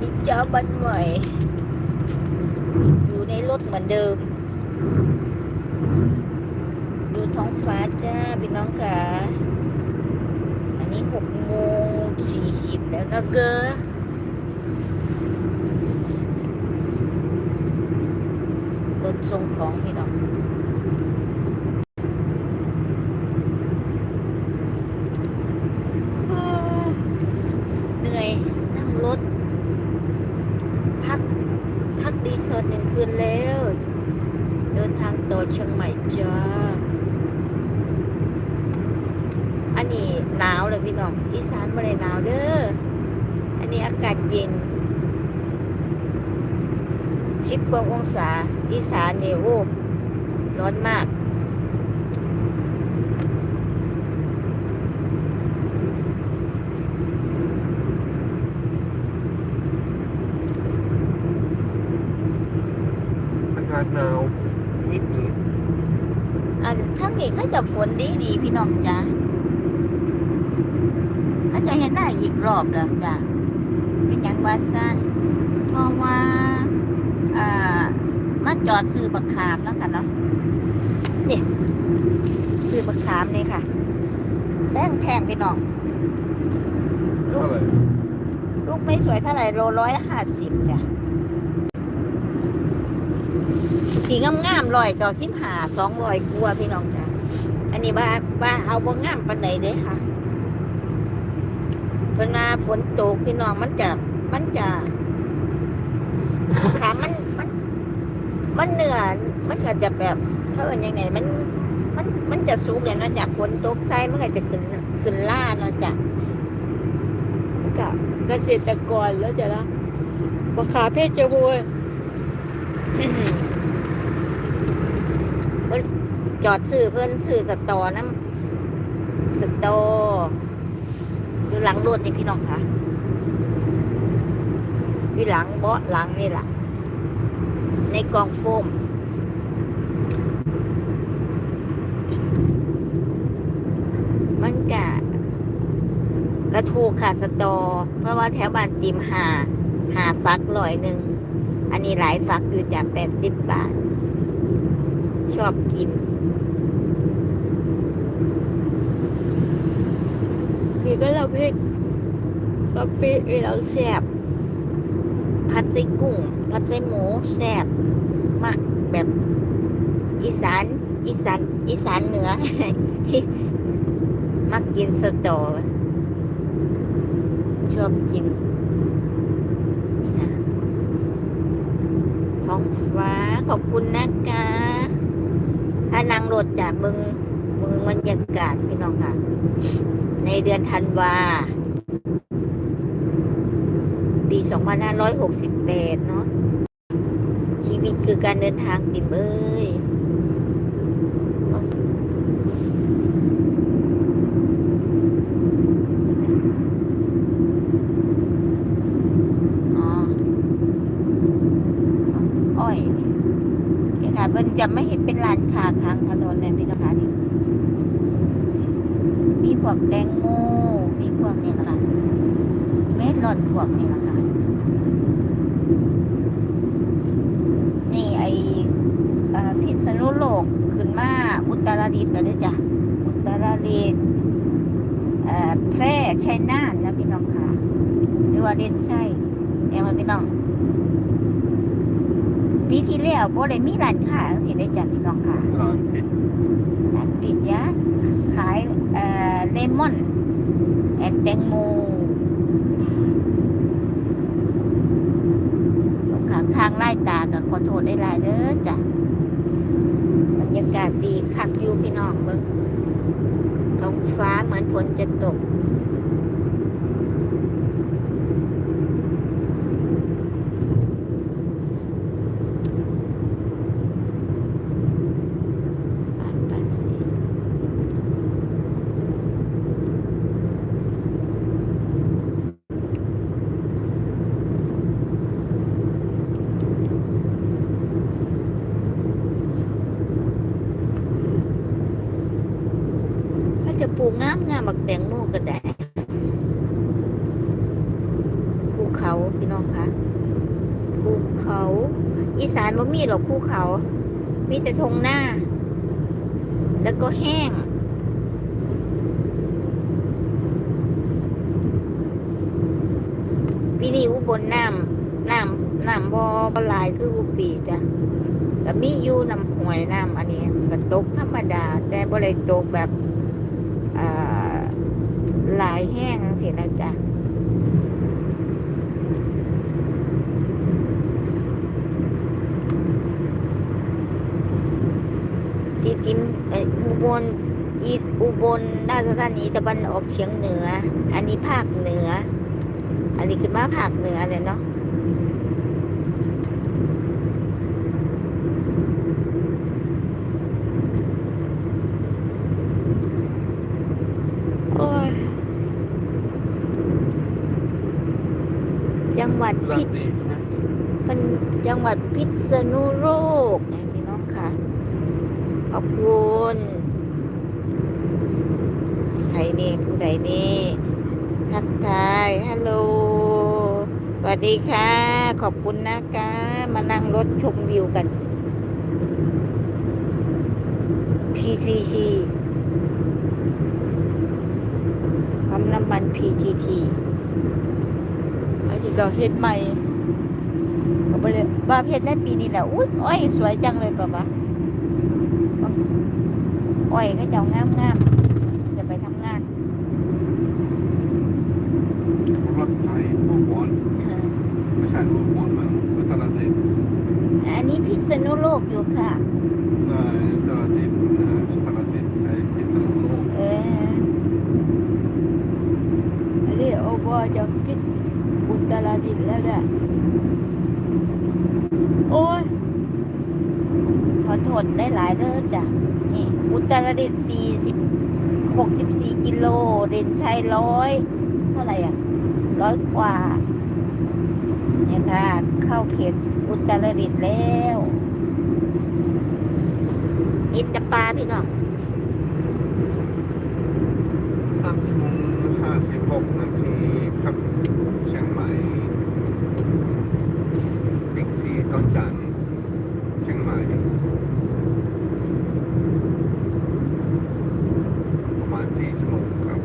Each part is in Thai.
จินจ้าบันใหม่ อยู่ในรถเหมือนเดิม ดูท้องฟ้าจ้าพี่น้องค่ะ อันนี้หกโมงสี่สิบแล้วนะเกอรถส่งของพี่น้อง เหนื่อยนั่งรถ พัก พักดีสอร์ทหนึ่งคืนแล้ว เดินทางต่อ เชียงใหม่จ้า อันนี้หนาวเลยพี่น้อง อีสานไม่ได้หนาวเด้อ อันนี้อากาศเย็นสิบกว่าองศา อีสานเนี่ยโอ้ร้อนมาก อากาศหนาวนิดหนึง อันทั้งนี้เขา จะฝนดีดีๆพี่น้องจ้าเขาจะเห็นหน้าอีกรอบแล้วจ้าเป็นอย่างว่าสั้นเพราะว่าอ่ามาจอดซื้อบักขามแล้วค่ะเนาะนี่ซื้อบักขามนี่ค่ะแป้งแพงพี่น้องเท่าไหร่ลูกไม่สวยเท่าไหร่โลร้อยห้าสิบจ้ะสีงามๆลอยเก่าสิบหาสองลอยกลัวาพี่น้องจ้ะอั นนี้ว่าว่าเอาบ่งามปานไหนเด้ค่ะเพราะว่าฝนตกพี่น้องมันจะมันจะขามันมัน มันเหนื่อยมันก็จะแบบเขาเอินยังไงมัน มันมันจะสูงเลยเนาะจากฝนตกใส่มันก็จะขึ้นขึ้นล่าเนาะจ้ะกับเกษตรกรแล้วจะละราคาเพชรบูรณ์เพิ่น จอดซื้อเพิ่นซื้อสตอน้ำสตออยู่หลังรถนี่พี่น้องค่ะอยู่หลังเบาะหลังนี่แหละในกองโฟมมันกะกระถูค่ะสตอ เพราะว่าแถวบ้านติมหาหาฟักร้อยหนึ่ง อันนี้หลายฟักอยู่จากแปดสิบบาท ชอบกิน คือ ก็เราพี่กะปิเราแซ่บผัดไส้กุ้งผัดไส้หมูแซ่บมากแบบอีสานอีสานอีสานเหนือมักกินสตอชอบกินนี่นะท้องฟ้าขอบคุณนะคะถ้านั่งรถจากเมือง เมืองบรรยากาศพี่น้องค่ะ ในเดือนธันวาปี 2568 เนาะชีวิตคือการเดินทางติมเอ้ยอ๋ออ้อยค่ะมันจะไม่เห็นเป็นร้านคาข้างถนนเลยพี่นะคะนี่มีพ วกแตงโมมีพวกนี่แหละค่ะเม็ดหล่อนพวกนี่แหละค่ะนี่ไอเอ่อพิษณุโลกขึ้นมาอุตรดิตถ์เลยจ้ะอุตรดิตถ์เอ่อแพร่ชัยนาทนะพี่น้องค่ะหรือว่าเด่นชัยเนี่ยมาพี่น้องปีที่แล้วบ่ได้มีร้านค้าจังซี่ได้จ้ะพี่น้องค่ะร้านปิดร้านปิดยะขายเอ่อเล มอนแอนแตงโมข้าข้างไล่ตากับขอโทษได้หลายเด้อจ้ะบรรยากาศดีคักอยู่พี่น้องเบิ้งท้องฟ้าเหมือนฝนจะตก บ้านปาสีถ้าจะ ปลูกงามงามบักแตงโมก็ได้ภูเขาพี่น้องคะภูเขา อีสานบ่มีหรอกภูเขา มีแต่ทงหน้า แล้วก็แห้งปีนี้อุบลน้ำน้ำน้ำบ่บ่หลายคืออุปีจ้ะก็มีอยู่น้ำหวยน้ำอันนี้ก็ตกธรรมดา แต่บ่ได้ตกแบบ หลายแห้งจังซี่นะจ๊ะจิจิมอุบลอีอุบลราชธานีตะวันออกเฉียงเหนือ อันนี้ภาคเหนือ อันนี้คือมาภาคเหนือเลยเนาะโอ้ยจังหวัด ลา พิ ตีใช่ไหม เป็นจั งหวัดพิษณุโลกนะพี่น้องค่ะ ขอบคุณใครนี่ผู้ใดนี่ทักทายฮัลโหลสวัสดีค่ะ ขอบคุณนะคะ มานั่งรถชมวิวกัน PPT ปั๊มน้ำมัน PGT อันนี้ก็เฮ็ดใหม่ ก็ไปเลยว่าเพชรในปีนี้แหละอุ้ยอ้อยสวยจังเลยป่ะวะอ้อยก็เจ้างามงามๆจะไปทำงานรถไทยผู้บอลไม่ใช่ผู้บอลมันอุตรดิตถ์อันนี้พิษณุโลกอยู่ค่ะใช่อุตรดิตถ์นะอุตรดิตถ์ใช้พิษณุโลกเอออันนี้โอบจากพิษอุตรดิตถ์แล้วเนี่ยโอ้ย ขอ โทษได้หลายเด้อจ้ะนี่ อุตรดิตถ์สี่สิบหกสิบสี่กิโล เด่นชัยร้อยเท่าไหร่อะร้อยกว่าเนี่ยค่ะ เข้าเขตอุตรดิตถ์แล้วอินตปาพี่น้องสามชั่วโมงห้าสิบหกนาทีครับเชียงใหม่บิ๊กซีต้นจันทร์เชียงใหม่ประมาณสี่ชั่วโมงครับ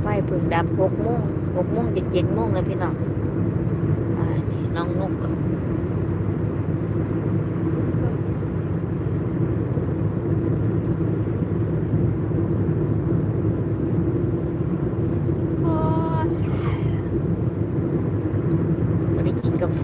ไฟเพึ่งดับ หกโมงหกโมงเจ็ดเจ็ดโมงแล้วพี่น้องอ่านี่น้องนุกโอ๊ยไม่ได้กินกาแฟ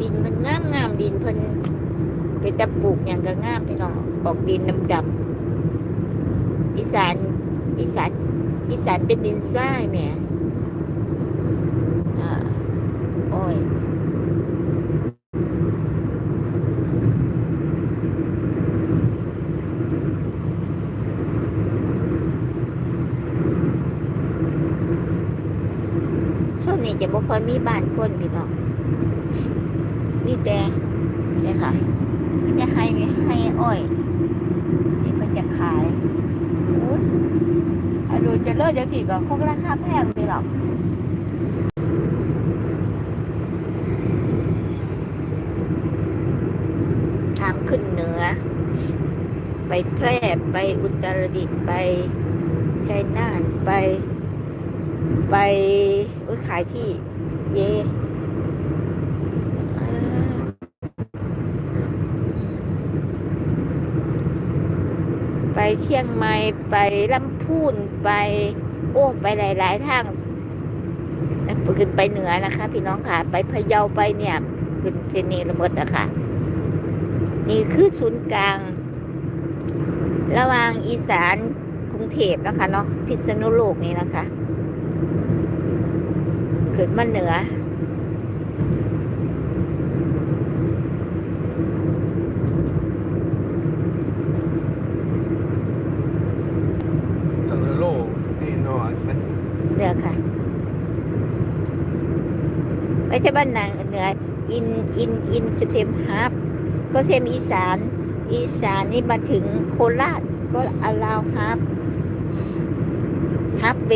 ดินมันงามงามดินเพิ่นไปตะปลูกอย่างก็งามพี่น้องออกดินดำดำานอีสานเป็นดินทรายแหม่อ่าโอ้ยช่วงนี้จะบ่ค่อยมีบ้านคนพี่น้องนี่แต่เนี่ยค่ะนี่จะให้ให้อ้อยนี่ก็จะขายโอ้ย ดูจะเลิศจะสิก็คงราคาแพงไปหรอกทางขึ้นเหนือ ไปแพร่ไปอุตรดิตถ์ไปชัยนาทไป ไปขายที่เยอ่าไป เชียงใหม่ไปลำพูนไปโอ้ไปหลาย ๆ ทางขึ้นไปเหนือนะคะ พี่น้องค่ะ ไปพะเยาไปเนี่ย ขึ้นเซนีระเบิดนะคะนี่คือศูนย์กลาง ระหว่างอีสานกรุงเทพนะคะเนาะพิษณุโลกนี่นะคะ ขึ้นมาเหนือ สนุโลกนี่นอนใช่ไหม รือค่ะ ไม่ใช่บ้านนางเหนือ อินอินอินสเตมฮับก็เซมอีสาน อีสานนี่มาถึงโคราชก็อลาวฮับฮับเว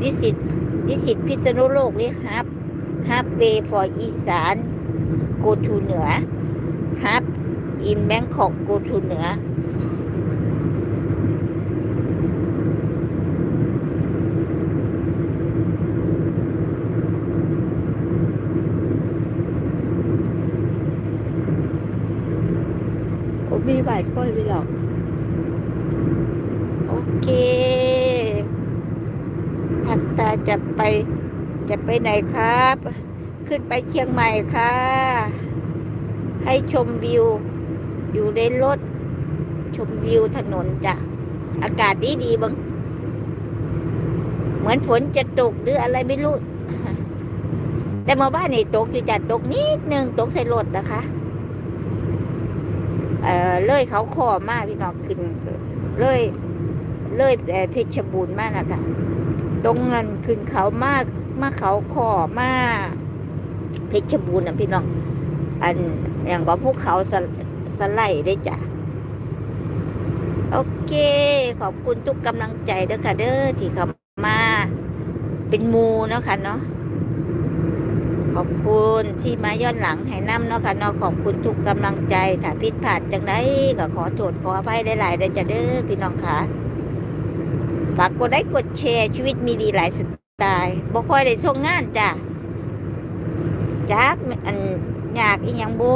ดิสิตดิสิตพิษณุโลกนี่ฮับฮับเว for อีสาน go to เหนือฮับ in Bangkok go to เหนือาทค่อยไปหรอก โอเคทักตาจะไปจะไปไหนครับ ขึ้นไปเชียงใหม่ค่ะ ให้ชมวิว อยู่ในรถ ชมวิวถนนจ้ะ อากาศดีดีๆบัง เหมือนฝนจะตกหรืออะไรไม่รู้ แต่มื่บ้านนี่ตกอยู่จ้ะตกนิดนึงตกใส่รถนะคะ เอ่อเลยเขาคอมากพี่น้องขึ้นเลยเลยเอ่อเพชรบูรณ์มากนะคะตรงนั้นขึ้นเขามากมาเขาคอมากเพชรบูรณ์นะพี่น้อง อันอย่างก็ภูเขาสไลสไลด์ได้จ้ะโอเค ขอบคุณทุกกำลังใจเด้อค่ะเด้อที่เขามาเป็นมูเนาะค่ะเนาะ ขอบคุณที่มาย้อนหลังให้น้ำเนาะค่ะเนาะขอบคุณทุกกำลังใจถ้าผิดพลาดจังไดก็ขอโทษขออภัยหลายๆเด้อจ้ะเด้อพี่น้องค่ะฝากกดไลค์กดแชร์ชีวิตมีดีหลายสไตล์บ่ค่อยได้ส่งงานจ้ะจักอันอยากอีหยังบู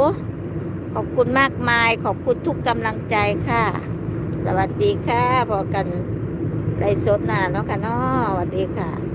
ขอบคุณมากมาย ขอบคุณทุกกำลังใจค่ะ สวัสดีค่ะพอกันไลฟ์สดหน้าเนาะค่ะเนาะสวัสดีค่ะ